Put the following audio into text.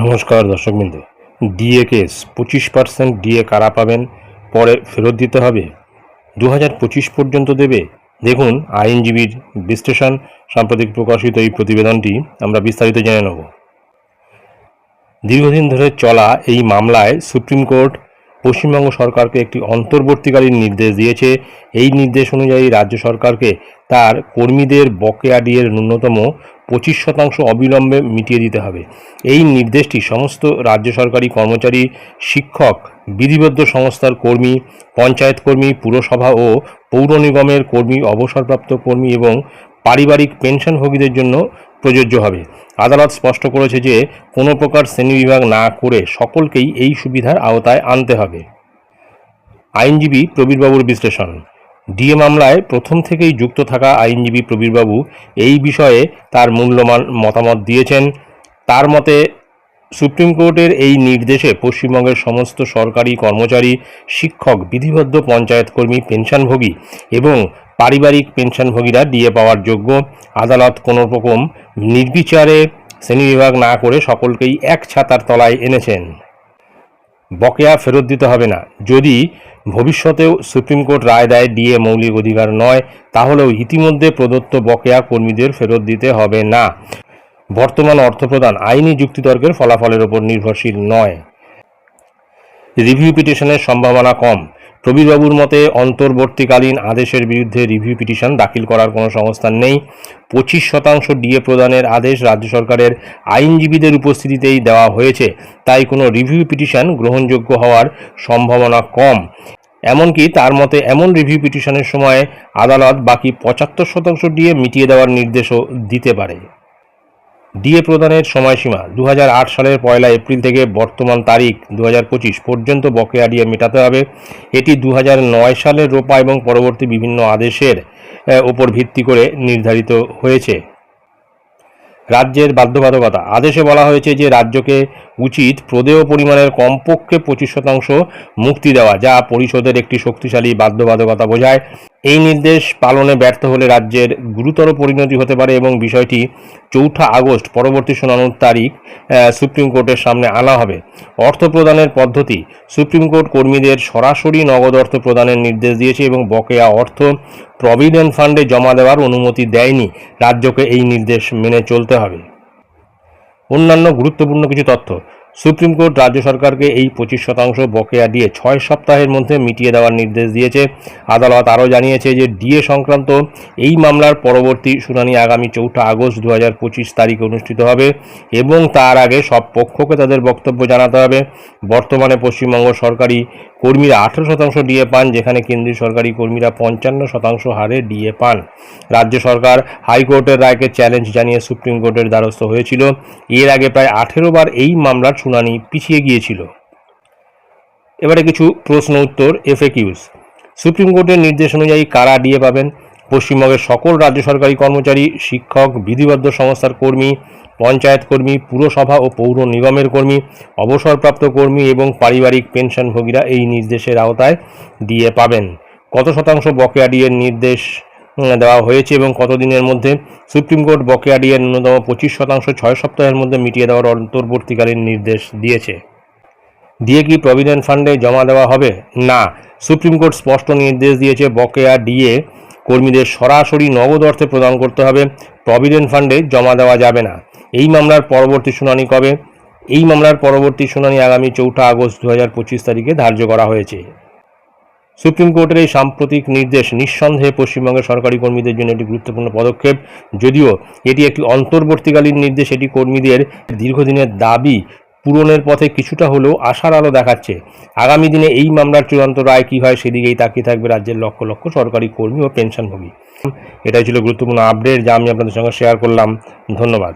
নমস্কার দর্শকবৃন্দ DA case পঁচিশ পার্সেন্ট ডিএ কারা পাবেন? পরে ফেরত দিতে হবে। দু হাজার পঁচিশ পর্যন্ত দেবে। দেখুন আইনজীবীর বিশ্লেষণ। সাম্প্রতিক প্রকাশিত এই প্রতিবেদনটি আমরা বিস্তারিত জেনে নেব। দীর্ঘদিন ধরে চলা এই মামলায় সুপ্রিম কোর্ট পশ্চিমবঙ্গ সরকারকে একটি অন্তর্বর্তীকালীন নির্দেশ দিয়েছে। এই নির্দেশ অনুযায়ী রাজ্য সরকারকে তার কর্মীদের বকেয়া ডিএর ন্যূনতম পঁচিশ শতাংশ অবিলম্বে মিটিয়ে দিতে হবে। এই নির্দেশটি সমস্ত রাজ্য সরকারি কর্মচারী, শিক্ষক, বিধিবদ্ধ সংস্থার কর্মী, পঞ্চায়েত কর্মী, পুরসভা ও পৌর নিগমের কর্মী, অবসরপ্রাপ্ত কর্মী এবং পারিবারিক পেনশনভোগীদের জন্য প্রযোজ্য হবে। আদালত স্পষ্ট করেছে যে কোনো প্রকার শ্রেণীবিভাগ না করে সকলকেই এই সুবিধার আওতায় আনতে হবে। আইনজীবী প্রবীরবাবুর বিশ্লেষণ। ডিএ মামলায় প্রথম থেকেই যুক্ত থাকা আইনজীবী প্রবীরবাবু এই বিষয়ে তার মূল্যমান মতামত দিয়েছেন। তার মতে, সুপ্রিম কোর্টের এই নির্দেশে পশ্চিমবঙ্গের সমস্ত সরকারি কর্মচারী, শিক্ষক, বিধিবদ্ধ পঞ্চায়েত কর্মী, পেনশনভোগী এবং পারিবারিক পেনশনভোগীরা ডিএ পাওয়ার যোগ্য। আদালত কোনো রকম নির্বিচারে শ্রেণীবিভাগ না করে সকলকেই এক ছাতার তলায় এনেছেন। বকেয়া ফেরত দিতে হবে না। যদি ভবিষ্যতেও সুপ্রিম কোর্ট রায় দেয় ডিএ মৌলিক অধিকার নয়, তাহলেও ইতিমধ্যে প্রদত্ত বকেয়া কর্মীদের ফেরত দিতে হবে না। বর্তমান অর্থপ্রদান আইনি যুক্তিতর্কের ফলাফলের ওপর নির্ভরশীল নয়। রিভিউ পিটিশনের সম্ভাবনা কম। প্রবীরবাবুর মতে অন্তর্বর্তীকালীন আদেশের বিরুদ্ধে রিভিউ পিটিশন দাখিল করার কোনো সংস্থান নেই। পঁচিশ শতাংশ ডিএ প্রদানের আদেশ রাজ্য সরকারের আইনজীবীদের উপস্থিতিতেই দেওয়া হয়েছে। তাই কোনো রিভিউ পিটিশন গ্রহণযোগ্য হওয়ার সম্ভাবনা কম। এমনকি তার মতে এমন রিভিউ পিটিশনের সময় আদালত বাকি পঁচাত্তর শতাংশ ডিএ মিটিয়ে দেওয়ার নির্দেশও দিতে পারে। ডিএ প্রদানের সময়সীমা দু হাজার আট সালের পয়লা এপ্রিল থেকে বর্তমান তারিখ দু হাজার পঁচিশ পর্যন্ত বকেয়া ডিএ মেটাতে হবে। এটি দু হাজার নয় সালের রোপা এবং পরবর্তী বিভিন্ন আদেশের উপর ভিত্তি করে নির্ধারিত হয়েছে। রাজ্যের বাধ্যবাধকতা। আদেশে বলা হয়েছে যে, রাজ্যকে উচিত প্রদেয় পরিমাণের কমপক্ষে পঁচিশ শতাংশ মুক্তি দেওয়া, যা পরিষদের একটি শক্তিশালী বাধ্যবাধকতা বোঝায়। এই নির্দেশ পালনে ব্যর্থ হলে রাজ্যের গুরুতর পরিণতি হতে পারে এবং বিষয়টি চৌঠা আগস্ট পরবর্তী শুনানির তারিখ সুপ্রিম কোর্টের সামনে আনা হবে। অর্থ প্রদানের পদ্ধতি, সুপ্রিম কোর্ট কর্মীদের সরাসরি নগদ অর্থ প্রদানের নির্দেশ দিয়েছে এবং বকেয়া অর্থ প্রভিডেন্ট ফান্ডে জমা দেওয়ার অনুমতি দেয়নি। রাজ্যকে এই নির্দেশ মেনে চলতে হবে। অন্যান্য গুরুত্বপূর্ণ কিছু তথ্য। সুপ্রিম কোর্ট রাজ্য সরকারকে এই পঁচিশ শতাংশ বকেয়া দিয়ে ছয় সপ্তাহের মধ্যে মিটিয়ে দেওয়ার নির্দেশ দিয়েছে। আদালত আরও জানিয়েছে যে ডিএ সংক্রান্ত এই মামলার পরবর্তী শুনানি আগামী চৌঠা আগস্ট দু হাজার পঁচিশ তারিখে অনুষ্ঠিত হবে এবং তার আগে সব পক্ষকে তাদের বক্তব্য জানাতে হবে। বর্তমানে পশ্চিমবঙ্গ সরকারি কর্মীরা আঠেরো শতাংশ ডিএ পান, যেখানে কেন্দ্রীয় সরকারি কর্মীরা পঞ্চান্ন শতাংশ হারে ডিএ পান। রাজ্য সরকার হাইকোর্টের রায়কে চ্যালেঞ্জ জানিয়ে সুপ্রিম কোর্টের দ্বারস্থ হয়েছিল। এর আগে প্রায় আঠেরো বার এই মামলার শুনানি পিছিয়ে গিয়েছিল। এবারে কিছু প্রশ্ন উত্তর এফএকিউস সুপ্রিম কোর্টের নির্দেশ অনুযায়ী কারা ডিএ পাবেন? পশ্চিমবঙ্গের সকল রাজ্য সরকারি কর্মচারী, শিক্ষক, বিধিবদ্ধ সংস্থার কর্মী, পঞ্চায়েত কর্মী, পুরসভা ও পৌর নিগমের কর্মী, অবসরপ্রাপ্ত কর্মী এবং পারিবারিক পেনশনভোগীরা এই নির্দেশের আওতায় ডিএ পাবেন। কত শতাংশ বকেয়া ডিএর নির্দেশ দেওয়া হয়েছে এবং কতদিনের মধ্যে সুপ্রিম কোর্ট বকেয়া ডিএর ন্যূনতম পঁচিশ শতাংশ ছয় সপ্তাহের মধ্যে মিটিয়ে দেওয়ার অন্তর্বর্তীকালীন নির্দেশ দিয়েছে। দিয়ে কি প্রভিডেন্ট ফান্ডে জমা দেওয়া হবে? না। সুপ্রিম কোর্ট স্পষ্ট নির্দেশ দিয়েছে বকেয়া ডিএ কর্মীদের সরাসরি নগদ অর্থে প্রদান করতে হবে। প্রভিডেন্ট ফান্ডে জমা দেওয়া যাবে না। এই মামলার পরবর্তী শুনানি কবে? এই মামলার পরবর্তী শুনানি আগামী চৌঠা আগস্ট দু তারিখে ধার্য করা হয়েছে। সুপ্রিম কোর্টের এই সাম্প্রতিক নির্দেশ নিঃসন্দেহে পশ্চিমবঙ্গের সরকারি কর্মীদের জন্য একটি গুরুত্বপূর্ণ পদক্ষেপ। যদিও এটি একটি অন্তর্বর্তীকালীন নির্দেশ, এটি কর্মীদের দীর্ঘদিনের দাবি পূরণের পথে কিছুটা হলেও আশার আলো দেখাচ্ছে। আগামী দিনে এই মামলার চূড়ান্ত রায় কী হয় সেদিকেই তাকিয়ে থাকবে রাজ্যের লক্ষ লক্ষ সরকারি কর্মী ও পেনশনভোগী। এটাই ছিল গুরুত্বপূর্ণ আপডেট, যা আমি আপনাদের সঙ্গে শেয়ার করলাম। ধন্যবাদ।